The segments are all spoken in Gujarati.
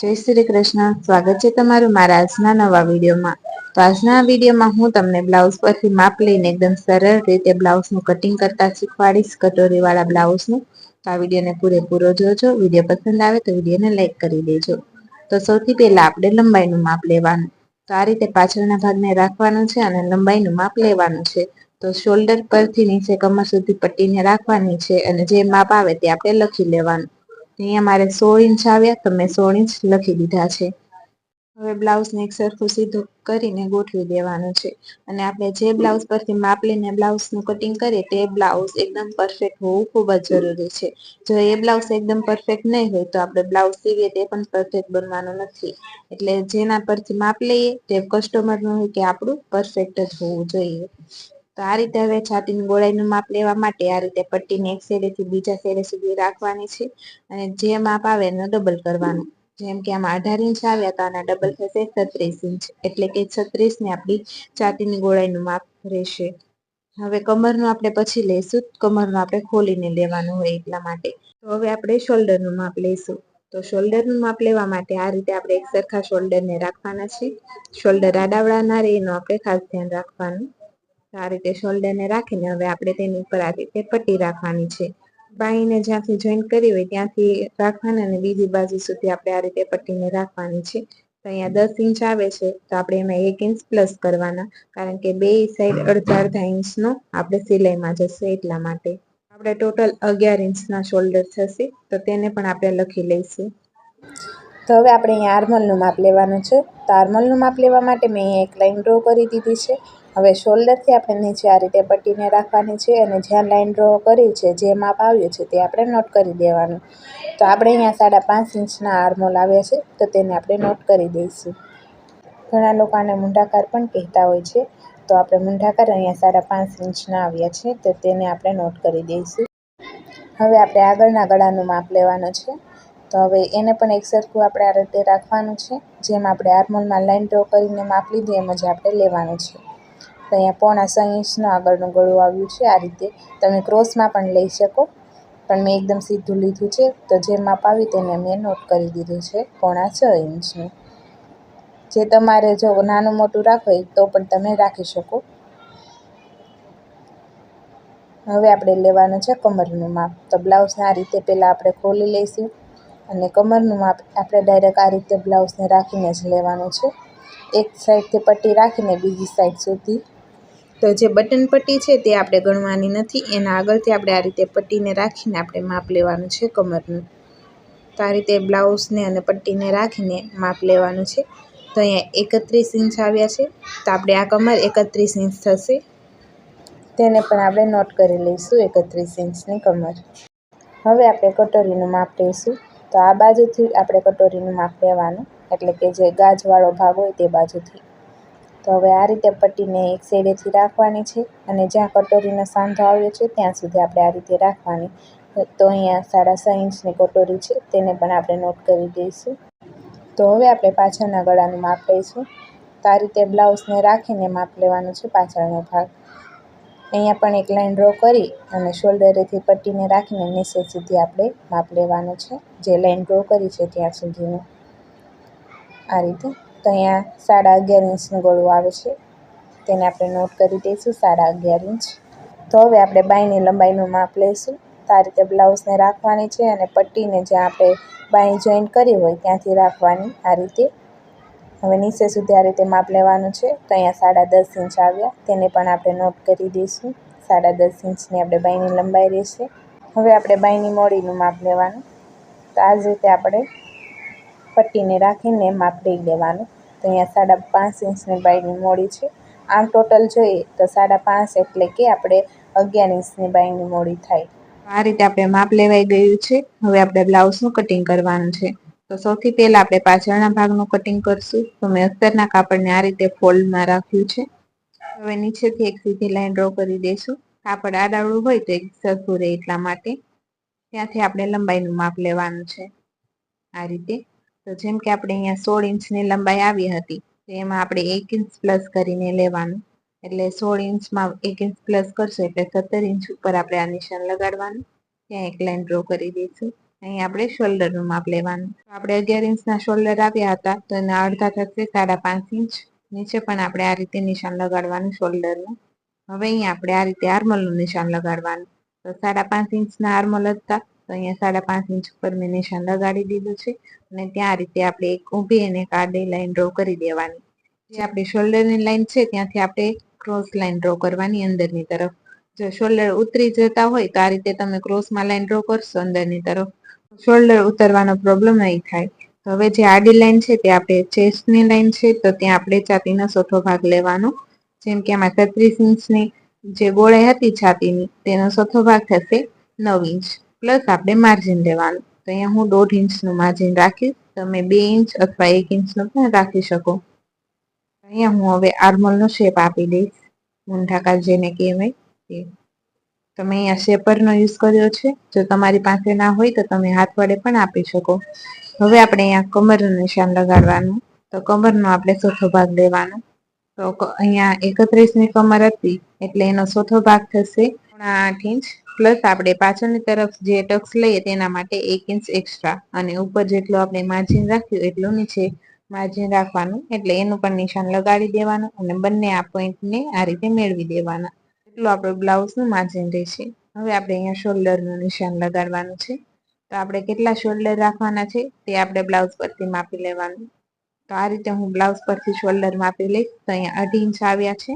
જય શ્રી કૃષ્ણ. સ્વાગત છે તમારું મારા આજના નવા વિડીયોમાં. તો આજના વિડીયોમાં હું તમને બ્લાઉઝ પરથી માપ લઈને એકદમ સરળ રીતે બ્લાઉઝનું કટિંગ કરતા શીખવાડીશ. કટોરી વાળા બ્લાઉઝનું. તો આ વિડીયોને પૂરેપૂરો જોજો. વીડિયો પસંદ આવે તો વિડીયોને લાઈક કરી દેજો. તો સૌથી પહેલા આપણે લંબાઈનું માપ લેવાનું. તો આ રીતે પાછળના ભાગને રાખવાનું છે અને લંબાઈનું માપ લેવાનું છે. તો શોલ્ડર પરથી નીચે કમર સુધી પટ્ટીને રાખવાની છે અને જે માપ આવે તે આપણે લખી લેવાનું. અહીંયા મારે સોળ ઇંચ આવ્યા, તો મેં સોળ ઇંચ લખી દીધા છે. હવે બ્લાઉઝને એક સરખું સીધું કરીને ગોઠવી દેવાનું છે. અને આપણે જે બ્લાઉઝ પરથી માપ લઈને બ્લાઉઝનું કટિંગ કરીએ, તે બ્લાઉઝ એકદમ પરફેક્ટ હોવું ખૂબ જ જરૂરી છે. જો એ બ્લાઉઝ એકદમ પરફેક્ટ નહીં હોય, તો આપણે બ્લાઉઝ સીવીએ તે પણ પરફેક્ટ બનવાનું નથી. એટલે જેના પરથી માપ લઈએ, તે કસ્ટમરનું હોય કે આપણું પરફેક્ટ જ હોવું જોઈએ. તો આ રીતે હવે છાતીની ગોળાઈનું માપ લેવા માટે આ રીતે પટ્ટીને એક શેરેથી બીજા શેરે સુધી રાખવાની છે અને જે માપ આવે એનો ડબલ કરવાનું. જેમ કે આમાં અઢાર ઇંચ આવ્યા તો આના ડબલ થશે છત્રીસ ઇંચ. એટલે કે છત્રીસ ને આપણી છાતીની ગોળાઈનું માપ રહેશે. હવે કમરનું આપણે પછી લઈશું. કમરનું આપણે ખોલીને લેવાનું હોય એટલા માટે. તો હવે આપણે શોલ્ડરનું માપ લઈશું. તો શોલ્ડરનું માપ લેવા માટે આ રીતે આપણે એક સરખા શોલ્ડરને રાખવાના છે શોલ્ડર આડાવડા ના રહે એનું આપણે ખાસ ધ્યાન રાખવાનું. આ રીતે શોલ્ડરને રાખીને હવે આપણે તેની ઉપર આ રીતે પટ્ટી રાખવાની છે. બાઈને જ્યાંથી જોઈન્ટ કરી હોય ત્યાંથી રાખવાની અને બીજી બાજુ સુધી આપણે આ રીતે પટ્ટીને રાખવાની છે. તો અહીંયા દસ ઇંચ આવે છે, તો આપણે એમાં એક ઇંચ પ્લસ કરવાના, કારણ કે બે સાઈડ અડધા અડધા ઇંચનો આપણે સિલાઈમાં જશે એટલા માટે. આપણે ટોટલ અગિયાર ઇંચના શોલ્ડર થશે, તો તેને પણ આપણે લખી લઈશું. તો હવે આપણે અહીંયા આર્મલનું માપ લેવાનું છે. તો આર્મલનું માપ લેવા માટે મેં અહીંયા એક લાઈન ડ્રો કરી દીધી છે. હવે શોલ્ડરથી આપણે નીચે આ રીતે પટ્ટીને રાખવાની છે અને જ્યાં લાઈન ડ્રો કરી છે, જે માપ આવ્યું છે તે આપણે નોટ કરી દેવાનું. તો આપણે અહીંયા સાડા પાંચ ઇંચના આર્મોલ આવ્યા છે, તો તેને આપણે નોટ કરી દઈશું. ઘણા લોકો આને મૂંઢાકાર પણ કહેતા હોય છે, તો આપણે મૂંઢાકાર અહીંયા સાડા પાંચ ઇંચના આવ્યા છે, તો તેને આપણે નોટ કરી દઈશું. હવે આપણે આગળના ગળાનું માપ લેવાનું છે. તો હવે એને પણ એક સરખું આપણે આ રીતે રાખવાનું છે, જેમ આપણે આર્મોલમાં લાઈન ડ્રો કરીને માપ લીધી, એમ જ આપણે લેવાનું છે. તો અહીંયા પોણા છ ઇંચનું આગળનું ગળું આવ્યું છે. આ રીતે તમે ક્રોસમાં પણ લઈ શકો. પણ મેં એકદમ સીધું લીધું છે. તો જે માપ આવ્યું તેને મેં નોટ કરી દીધું છે પોણા છ ઇંચનું. જે તમારે જો નાનું મોટું રાખવું હોય તો પણ તમે રાખી શકો. હવે આપણે લેવાનું છે કમરનું માપ. તો બ્લાઉઝને આ રીતે પહેલાં આપણે ખોલી લઈશું અને કમરનું માપ આપણે ડાયરેક્ટ આ રીતે બ્લાઉઝને રાખીને જ લેવાનું છે. એક સાઈડથી પટ્ટી રાખીને બીજી સાઈડ સુધી તો જે બટન પટ્ટી છે તે આપણે ગણવાની નથી, એના આગળથી આપણે આ રીતે પટ્ટીને રાખીને આપણે માપ લેવાનું છે કમરનું. તો આ રીતે બ્લાઉઝને અને પટ્ટીને રાખીને માપ લેવાનું છે. તો અહીંયા એકત્રીસ ઇંચ આવ્યા છે. તો આપણે આ કમર એકત્રીસ ઇંચ થશે. તેને પણ આપણે નોટ કરી લઈશું એકત્રીસ ઇંચની કમર. હવે આપણે કટોરીનું માપ લઈશું. તો આ બાજુથી આપણે કટોરીનું માપ લેવાનું, એટલે કે જે ગાજવાળો ભાગ હોય તે બાજુથી. તો હવે આ રીતે પટ્ટીને એક સાઈડેથી રાખવાની છે અને જ્યાં કટોરીનો સાંધો આવ્યો છે, ત્યાં સુધી આપણે આ રીતે રાખવાની. તો અહીંયા સાડા છ ઇંચની કટોરી છે, તેને પણ આપણે નોટ કરી દઈશું. તો હવે આપણે પાછળના ગળાનું માપ લઈશું. તો આ રીતે બ્લાઉઝને રાખીને માપ લેવાનું છે પાછળનો ભાગ. અહીંયા પણ એક લાઈન ડ્રો કરી અને શોલ્ડરેથી પટ્ટીને રાખીને નીચે સુધી આપણે માપ લેવાનું છે, જે લાઈન ડ્રો કરી છે ત્યાં સુધીનું. આ રીતે તો અહીંયા સાડા અગિયાર ઇંચનું ગળું આવે છે. તેને આપણે નોટ કરી દઈશું, સાડા અગિયાર ઇંચ. તો હવે આપણે બાંયની લંબાઈનું માપ લઈશું. તો આ રીતે બ્લાઉઝને રાખવાની છે અને પટ્ટીને જ્યાં આપણે બાંય જોઈન્ટ કરી હોય ત્યાંથી રાખવાની આ રીતે. હવે નીચે સુધી આ રીતે માપ લેવાનું છે. તો અહીંયા સાડા દસ ઇંચ આવ્યા. તેને પણ આપણે નોટ કરી દઈશું. સાડા દસ ઇંચની આપણે બાંયની લંબાઈ રહેશે. હવે આપણે બાંયની મોડીનું માપ લેવાનું. તો આ જ રીતે આપણે પટ્ટીને રાખીને માપ લઈ લેવાનું. તો અહીંયા સાડા પાંચ ઇંચની બાયની મોડી છે. આમ ટોટલ જોઈએ તો સાડા પાંચ એટલે કે આપણે અગિયાર ઇંચની બાયની મોડી થાય. આ રીતે આપણે માપ લેવાઈ ગયું છે. હવે આપણે બ્લાઉઝનું કટિંગ કરવાનું છે. તો સૌથી પહેલાં આપણે પાછળના ભાગનું કટિંગ કરશું. તો મેં અસ્તરના કાપડને આ રીતે ફોલ્ડમાં રાખ્યું છે. હવે નીચેથી એક સીધી લાઈન ડ્રો કરી દઈશું. કાપડ આડાવડું હોય તો એક સરખું રહે એટલા માટે. ત્યાંથી આપણે લંબાઈનું માપ લેવાનું છે. આ રીતે. તો જેમ કે આપણે અહીંયા સોળ ઇંચની લંબાઈ આવી હતી, તો એમાં આપણે એક ઇંચ પ્લસ કરીને લેવાનું. એટલે સોળ ઇંચમાં એક ઇંચ પ્લસ કરશું એટલે સત્તર ઇંચ ઉપર આપણે આ નિશાન લગાડવાનું. ત્યાં એક લાઈન ડ્રો કરી દઈશું. અહીં આપણે શોલ્ડરનું માપ લેવાનું. આપણે અગિયાર ઇંચના શોલ્ડર આવ્યા હતા, તો એના અડધા થશે સાડા પાંચ ઇંચ. નીચે પણ આપણે આ રીતે નિશાન લગાડવાનું શોલ્ડરનું હવે અહીંયા આપણે આ રીતે આર્મલનું નિશાન લગાડવાનું. તો સાડા પાંચ ઇંચના આર્મલ હતા તો અહીંયા સાડા પાંચ ઇંચ ઉપર મેં નિશાન લગાડી દીધું છે અને ત્યાં રીતે આપણે એક ઊભી અને એક આડી લાઈન ડ્રો કરી દેવાની. જે આપણી શોલ્ડરની લાઈન છે, ત્યાંથી આપણે ક્રોસ લાઈન ડ્રો કરવાની અંદરની તરફ. જો શોલ્ડર ઉતરી જતા હોય તો આ રીતે તમે ક્રોસમાં લાઈન ડ્રો કરશો અંદરની તરફ. શોલ્ડર ઉતરવાનો પ્રોબ્લેમ નહીં થાય. હવે જે આડી લાઈન છે, તે આપણે ચેસ્ટની લાઈન છે, તો ત્યાં આપણે છાતીનો ચોથો ભાગ લેવાનો. જેમ કે આમાં છત્રીસ ઇંચની જે ગોળાઈ હતી છાતીની, તેનો ચોથો ભાગ થશે નવ ઇંચ. પ્લસ આપણે માર્જિન લેવાનું. તો અહીંયા હું દોઢ ઇંચનું માર્જિન રાખીશ. તમે બે ઇંચ અથવા એક ઇંચનું પણ રાખી શકો. અહીંયા હું હવે આર્મલનો શેપ આપી દઈશ. મૂંઢાકાર જેને કહેવાય તે. તમે અહીંયા શેપરનો યુઝ કર્યો છે. જો તમારી પાસે ના હોય તો તમે હાથ વડે પણ આપી શકો. હવે આપણે અહીંયા કમરનું નિશાન લગાડવાનું. તો કમરનો આપણે ચોથો ભાગ લેવાનો. તો અહીંયા એકત્રીસની કમર હતી, એટલે એનો ચોથો ભાગ થશે આઠ ઇંચ, પ્લસ આપણે પાછળની તરફ જે ટક્સ લઈએ તેના માટે એક ઇંચ એક્સ્ટ્રા અને ઉપર જેટલું આપણે માર્જિન રાખ્યું એટલું નીચે માર્જિન રાખવાનું, એટલે એનું પણ નિશાન લગાડી દેવાનું, અને બંને આ પોઈન્ટને આ રીતે મેળવી દેવાના. એટલું આપણું બ્લાઉઝનું માર્જિન રહેશે. હવે આપણે અહીંયા શોલ્ડરનું નિશાન લગાડવાનું છે. તો આપણે કેટલા શોલ્ડર રાખવાના છે તે આપણે બ્લાઉઝ પરથી માપી લેવાનું. તો આ રીતે હું બ્લાઉઝ પરથી શોલ્ડર માપી લઈશ. તો અહીંયા અઢી ઇંચ આવ્યા છે.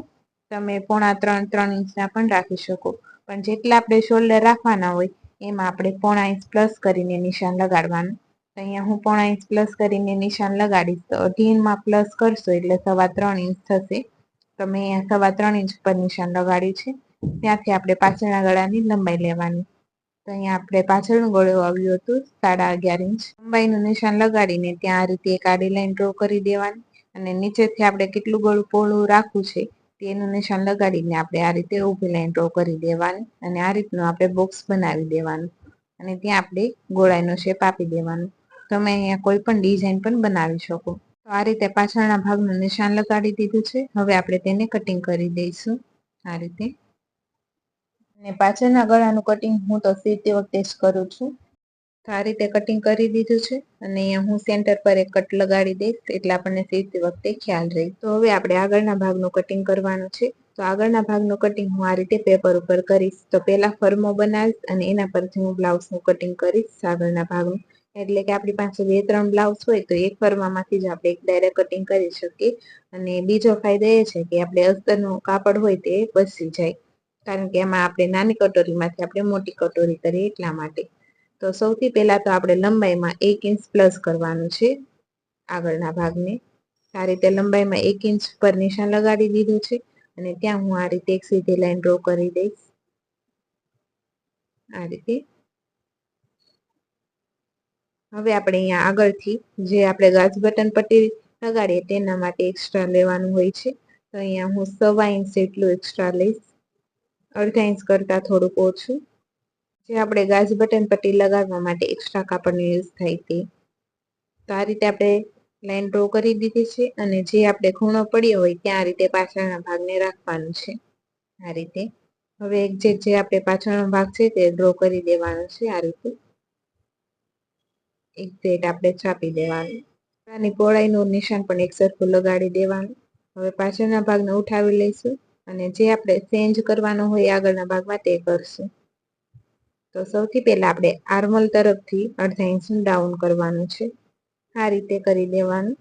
તમે પોણા ત્રણ ત્રણ ઇંચના પણ રાખી શકો. પણ જેટલા આપણે શોલ્ડર રાખવાના હોય, એમાં આપણે પોણા ઇંચ પ્લસ કરીને નિશાન લગાડવાનું. તો અહીંયા હું પોણા ઇંચ પ્લસ કરીને નિશાન લગાડીશ. તો અઢીમાં પ્લસ કરશો એટલે સવા ત્રણ ઇંચ થશે. તમે અહીંયા સવા ત્રણ ઇંચ પર નિશાન લગાડ્યું છે. ત્યાંથી આપણે પાછળના ગળાની લંબાઈ લેવાની. તો અહીંયા આપણે પાછળનું ગળું આવ્યું હતું, સાડા અગિયાર ઇંચ. લંબાઈનું નિશાન લગાડીને ત્યાં આ રીતે એક આડી લાઈન ડ્રો કરી દેવાની અને નીચેથી આપણે કેટલું ગળું પહોળું રાખવું છે, તેનું નિશાન લગાડીને આપણે આ રીતે ઊભી લાઈન ડ્રો કરી દેવાની અને આ રીતનું આપણે બોક્સ બનાવી દેવાનું અને ત્યાં આપણે ગોળાઈનો શેપ આપી દેવાનો. તમે અહીંયા કોઈ પણ ડિઝાઇન પણ બનાવી શકો. તો આ રીતે પાછળના ભાગનું નિશાન લગાડી દીધું છે. હવે આપણે તેને કટિંગ કરી દઈશું. આ રીતે અને પાછળના ગળાનું કટિંગ હું તો સીવતી વખતે જ કરું છું. આ રીતે કટિંગ કરી દીધું છે અને અહીંયા હું સેન્ટર પર એક કટ લગાડી દઈશ એટલે આપણને સીવતી વખતે ખ્યાલ રહે. તો હવે આપણે આગળના ભાગનું કટિંગ કરવાનું છે. તો આગળના ભાગનું કટિંગ હું આ રીતે પેપર ઉપર કરીશ. તો પહેલા ફર્મો બનાવીશ અને એના પરથી હું બ્લાઉઝનું કટિંગ કરીશ આગળના ભાગનું. એટલે કે આપણી પાસે બે ત્રણ બ્લાઉઝ હોય તો એક ફર્મામાંથી જ આપણે એક ડાયરેક્ટ કટિંગ કરી શકીએ. અને બીજો ફાયદો એ છે કે આપણે અસ્તરનું કાપડ હોય તે બસી જાય. કારણ કે એમાં આપણે નાની કટોરીમાંથી આપણે મોટી કટોરી કરીએ એટલા માટે. તો સૌથી પહેલા તો આપણે લંબાઈમાં એક ઇંચ પ્લસ કરવાનું છે આગળના ભાગને. આ રીતે લંબાઈમાં એક ઇંચ પર નિશાન લગાડી દીધું છે અને ત્યાં હું આ રીતે એક સીધી લાઈન ડ્રો કરી દઈશ. આ રીતે. હવે આપણે અહીંયા આગળથી જે આપણે ગાજ બટન પટ્ટી લગાડીએ તેના માટે એક્સ્ટ્રા લેવાનું હોય છે. તો અહીંયા હું સવા ઇંચ જેટલું એક્સ્ટ્રા લઈશ. અડધા ઇંચ કરતાં થોડુંક ઓછું. જે આપણે ગાજ બટન પટ્ટી લગાડવા માટે એક્સ્ટ્રા કાપડનો યુઝ થાય તે. તો આ રીતે આપણે લાઈન ડ્રો કરી દીધી છે અને જે આપણે ખૂણો પડ્યો હોય ત્યાં રીતે પાછળના ભાગને રાખવાનું છે. આ રીતે. હવે એક્ઝેક્ટ જે આપણે પાછળનો ભાગ છે તે ડ્રો કરી દેવાનો છે આ રીતે. એક્ઝેક્ટ આપણે છાપી દેવાનું. આની પહોળાઈનું નિશાન પણ એક સરખું લગાડી દેવાનું. હવે પાછળના ભાગને ઉઠાવી લઈશું. અને જે આપણે ચેન્જ કરવાનો હોય આગળના ભાગમાં તે કરશું. તો સૌથી પહેલા આપણે આર્મલ તરફથી અડધા ઇંચનું ડાઉન કરવાનું છે. આ રીતે કરી દેવાનું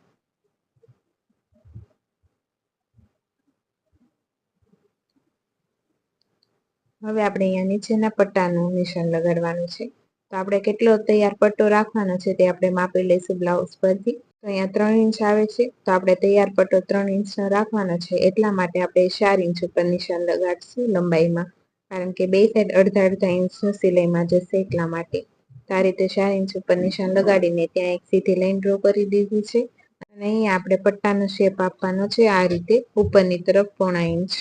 હવે આપણે અહીંયા નીચેના પટ્ટાનું નિશાન લગાડવાનું છે. તો આપણે કેટલો તૈયાર પટ્ટો રાખવાનો છે તે આપણે માપી લઈશું બ્લાઉઝ પરથી. તો અહીંયા ત્રણ ઇંચ આવે છે. તો આપણે તૈયાર પટ્ટો ત્રણ ઇંચનો રાખવાનો છે. એટલા માટે આપણે ચાર ઇંચ ઉપર નિશાન લગાડશું લંબાઈમાં. કારણ કે બે સાઈડ અડધા અડધા ઇંચનું સિલાઈમાં જશે એટલા માટે. તો આ રીતે ચાર ઇંચ ઉપર નિશાન લગાડીને ત્યાં એક સીધી લાઈન ડ્રો કરી દીધી છે. અને અહીંયા આપણે પટ્ટાનો શેપ આપવાનો છે આ રીતે ઉપરની તરફ પોણા ઇંચ.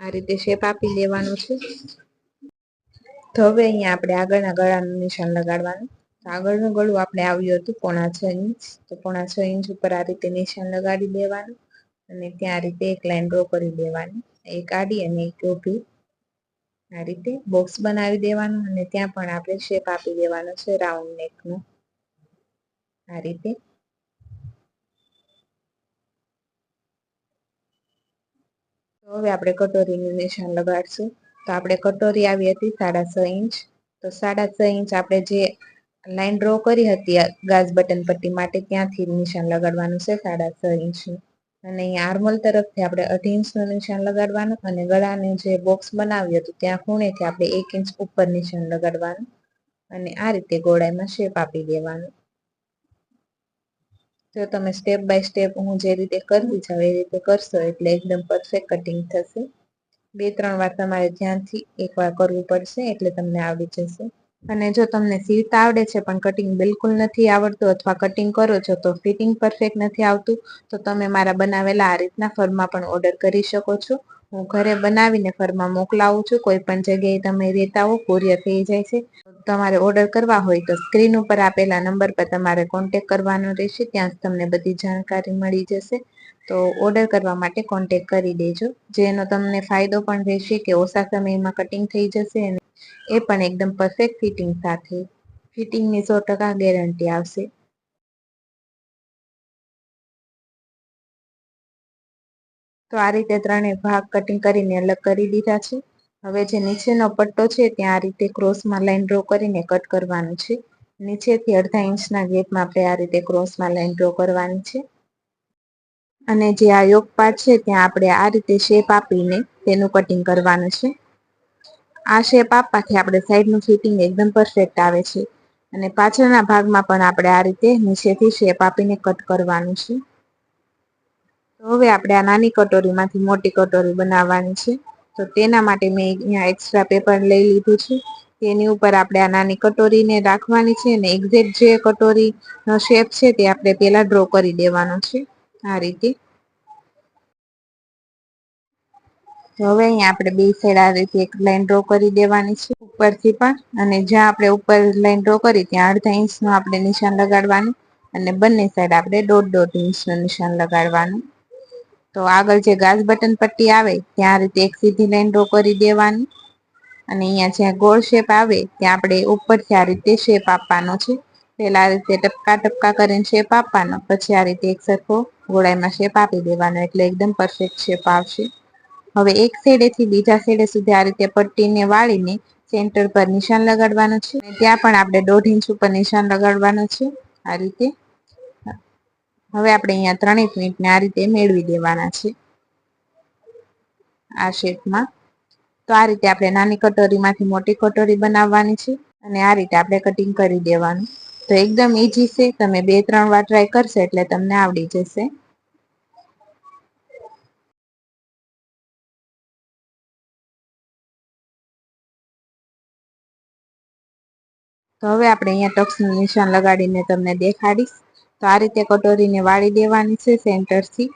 આ રીતે શેપ આપી દેવાનો છે. તો હવે અહીંયા આપણે આગળના ગળાનું નિશાન લગાડવાનું. આગળનું ગળું આપણે આવ્યું હતું પોણા છ ઇંચ. તો પોણા છ ઇંચ ઉપર આ રીતે નિશાન લગાડી દેવાનું અને ત્યાં રીતે એક લાઈન ડ્રો કરી દેવાની. એક આડી અને એક ઊભી આ રીતે બોક્સ બનાવી દેવાનું અને ત્યાં પણ આપણે શેપ આપી દેવાનો છે રાઉન્ડ નેકનો આ રીતે. તો હવે આપણે કટોરીનું નિશાન લગાડશું. તો આપણે કટોરી આવી હતી સાડા છ ઇંચ. તો સાડા છ ઇંચ આપણે જે લાઈન ડ્રો કરી હતી ગાજ બટન પટ્ટી માટે ત્યાંથી નિશાન લગાડવાનું છે, સાડા છ ઇંચનું અને અહીંયા આર્મલ તરફથી આપણે અઢી ઇંચનું નિશાન લગાડવાનું અને ગળાને જે બોક્સ બનાવ્યું હતું, ત્યાં ખૂણેથી આપણે એક ઇંચ ઉપર નિશાન લગાડવાનું અને આ રીતે ગોળાઈમાં શેપ આપી દેવાનું. જો તમે સ્ટેપ બાય સ્ટેપ હું જે રીતે કરવી જાઉં એ રીતે કરશો એટલે એકદમ પરફેક્ટ કટિંગ થશે. બે, ત્રણ વાર તમારે ધ્યાનથી એકવાર કરવું પડશે એટલે તમને આવડી જશે. અને જો તમને સીવતા આવડે છે, પણ કટિંગ બિલકુલ નથી આવડતું અથવા કટિંગ કરો છો, તો ફિટિંગ પરફેક્ટ નથી આવતું, તો તમે મારા બનાવેલા આ રીતના ફરમાં પણ ઓર્ડર કરી શકો છો. હું ઘરે બનાવીને ફરમાં મોકલાવું છું, કોઈ પણ જગ્યાએ તમે રહેતા હો કુરિયર થઈ જાય છે. તમારે ઓર્ડર કરવા હોય તો સ્ક્રીન ઉપર આપેલા નંબર પર તમારે કોન્ટેક કરવાનો રહેશે, ત્યાં તમને બધી જાણકારી મળી જશે. તો ઓર્ડર કરવા માટે કોન્ટેક કરી દેજો. જેનો તમને ફાયદો પણ રહેશે કે ઓછા સમયમાં કટિંગ થઈ જશે એ પણ એકદમ પરફેક્ટ ફિટિંગ સાથે. ફિટિંગની સો ટકા ગેરંટી આવશે. તો આ રીતે ત્રણેય ભાગ કટિંગ કરીને અલગ કરી દીધા છે. હવે જે નીચેનો પટ્ટો છે ત્યાં આ રીતે ક્રોસમાં લાઈન ડ્રો કરીને કટ કરવાનું છે. નીચેથી અડધા ઇંચના ગેપમાં આપણે આ રીતે ક્રોસમાં લાઈન ડ્રો કરવાની છે. અને જે આ યોગ પાર્ટ છે ત્યાં આપણે આ રીતે શેપ આપીને તેનું કટિંગ કરવાનું છે. આ શેપ આપવાથી આપણે સાઈડનું ફિટિંગ એકદમ પરફેક્ટ આવે છે. અને પાછળના ભાગમાં પણ આપણે આ રીતે નીચેથી શેપ આપીને કટ કરવાનું છે. તો હવે આપણે આ નાની કટોરીમાંથી મોટી કટોરી બનાવવાની છે. તો તેના માટે મેં અહીંયા એક્સ્ટ્રા પેપર લઈ લીધું છે. તેની ઉપર આપણે આ નાની કટોરીને રાખવાની છે અને એક્ઝેક્ટ જે કટોરીનો શેપ છે તે આપણે પહેલાં ડ્રો કરી દેવાનો છે. આ રીતે. તો હવે અહીંયા આપણે બે સાઈડ આ રીતે એક લાઈન ડ્રો કરી દેવાની છે ઉપરથી પણ. અને જ્યાં આપણે ઉપર લાઈન ડ્રો કરી ત્યાં અડધા ઇંચનું આપણે નિશાન લગાડવાનું. અને બંને સાઈડ આપણે દોઢ દોઢ ઇંચનું નિશાન લગાડવાનું. તો આગળ જે ગાજ બટન પટ્ટી આવે, ત્યાં રીતે એક સીધી લાઈન ડ્રો કરી દેવાની. અને અહીંયા જ્યાં ગોળ શેપ આવે, ત્યાં આપણે ઉપરથી આ રીતે શેપ આપવાનો છે. પહેલા આ રીતે ટપકા ટપકા કરીને શેપ આપવાનો, પછી આ રીતે એક સરખો ગોળાઈમાં શેપ આપી દેવાનો, એટલે એકદમ પરફેક્ટ શેપ આવશે. હવે એક છેડેથી બીજા છેડે સુધી આ રીતે પટ્ટીને વાળીને સેન્ટર પર નિશાન લગાડવાનું છે. ત્યાં પણ આપણે દોઢ ઇંચ ઉપર નિશાન લગાડવાનું છે આ રીતે. હવે આપણે અહીંયા ત્રણેક મિનિટને આ રીતે મેળવી દેવાના છે. આ શેપમાં તો આ રીતે આપણે નાની કટોરીમાંથી મોટી કટોરી બનાવવાની છે અને આ રીતે આપણે કટિંગ કરી દેવાનું. તો એકદમ ઈઝી છે. તમે બે, ત્રણ વાર ટ્રાય કરશો એટલે તમને આવડી જશે. તો હવે આપણે અહીંયા ટક્સનું નિશાન લગાડીને તમને દેખાડીશ. તો આ રીતે કટોરીને વાળી દેવાની છે સેન્ટરથી.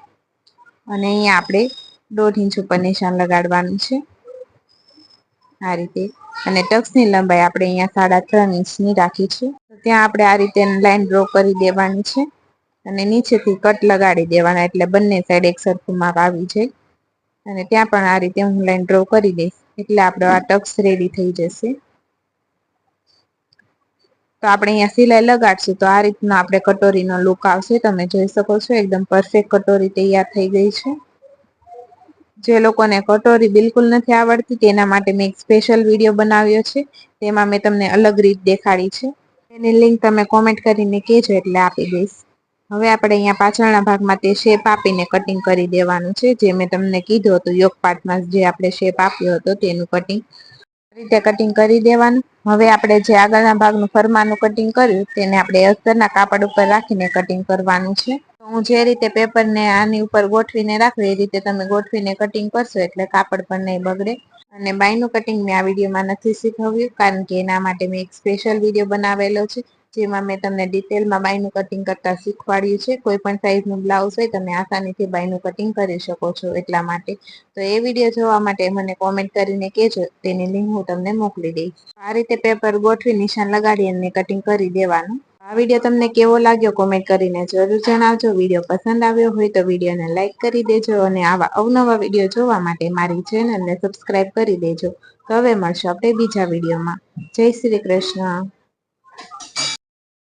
અને અહીંયા આપણે દોઢ ઇંચ ઉપર નિશાન લગાડવાનું છે. આ રીતે. અને ટક્સની લંબાઈ આપણે અહીંયા સાડા ત્રણ ઇંચની રાખી છે. ત્યાં આપણે આ રીતે લાઈન ડ્રો કરી દેવાની છે. અને નીચેથી કટ લગાડી દેવાના, એટલે બંને સાઈડ એક સરખું માપ આવી જાય. અને ત્યાં પણ આ રીતે હું લાઈન ડ્રો કરી દઈશ. એટલે આપણો આ ટક્સ રેડી થઈ જશે. તો આપણે અહીંયા સિલાઈ લગાડશું. તો આ રીતનો આપણે કટોરીનો લુક આવશે. તમે જોઈ શકો છો, એકદમ પરફેક્ટ કટોરી તૈયાર થઈ ગઈ છે. જે લોકોને કટોરી બિલકુલ નથી આવડતી, તેના માટે મેં એક સ્પેશિયલ વીડિયો બનાવ્યો છે. તેમાં મેં તમને અલગ રીત દેખાડી છે. એની લિંક તમે કોમેન્ટ કરીને કહેજો, એટલે આપી દઈશ. હવે આપણે અહીંયા પાછળના ભાગમાં તે શેપ આપીને કટિંગ કરી દેવાનું છે. જે મેં તમને કીધું હતું યોગ પાર્ટમાં જે આપણે શેપ આપ્યો હતો, તેનું કટિંગ રીતે કટિંગ કરી દેવાનું. હવે આપણે જે આગળના ભાગનું ફરમાનું કટિંગ કર્યું, તેને આપણે અસ્તરના કાપડ ઉપર રાખીને કટિંગ કરવાનું છે. હું જે રીતે પેપરને આની ઉપર ગોઠવીને રાખું, એ રીતે તમે ગોઠવીને કટિંગ કરશો એટલે કાપડ પણ નહીં બગડે. અને બાયનું કટિંગ મેં આ વિડીયોમાં નથી શીખવ્યું, કારણ કે એના માટે મેં એક સ્પેશિયલ વીડિયો બનાવેલો છે. જેમાં મેં તમને ડિટેલમાં બાયનું કટિંગ કરતા શીખવાડ્યું છે. કોઈ પણ સાઈઝનું બ્લાઉઝ હોય, તમે આસાનીથી બાયનું કટિંગ કરી શકો છો એટલા માટે. તો એ વીડિયો જોવા માટે મને કોમેન્ટ કરીને કહેજો, તેની લિંક હું તમને મોકલી દઈશ. આ રીતે પેપર ગોઠવી નિશાન લગાડી અને કટિંગ કરી દેવાનું. આ વીડિયો તમને કેવો લાગ્યો કોમેન્ટ કરીને જરૂર જણાવજો. વીડિયો પસંદ આવ્યો હોય તો વિડીયોને લાઇક કરી દેજો અને આવા અવનવા વીડિયો જોવા માટે મારી ચેનલને સબસ્ક્રાઇબ કરી દેજો. તો હવે મળશું આપણે બીજા વિડીયોમાં જય શ્રી કૃષ્ણ.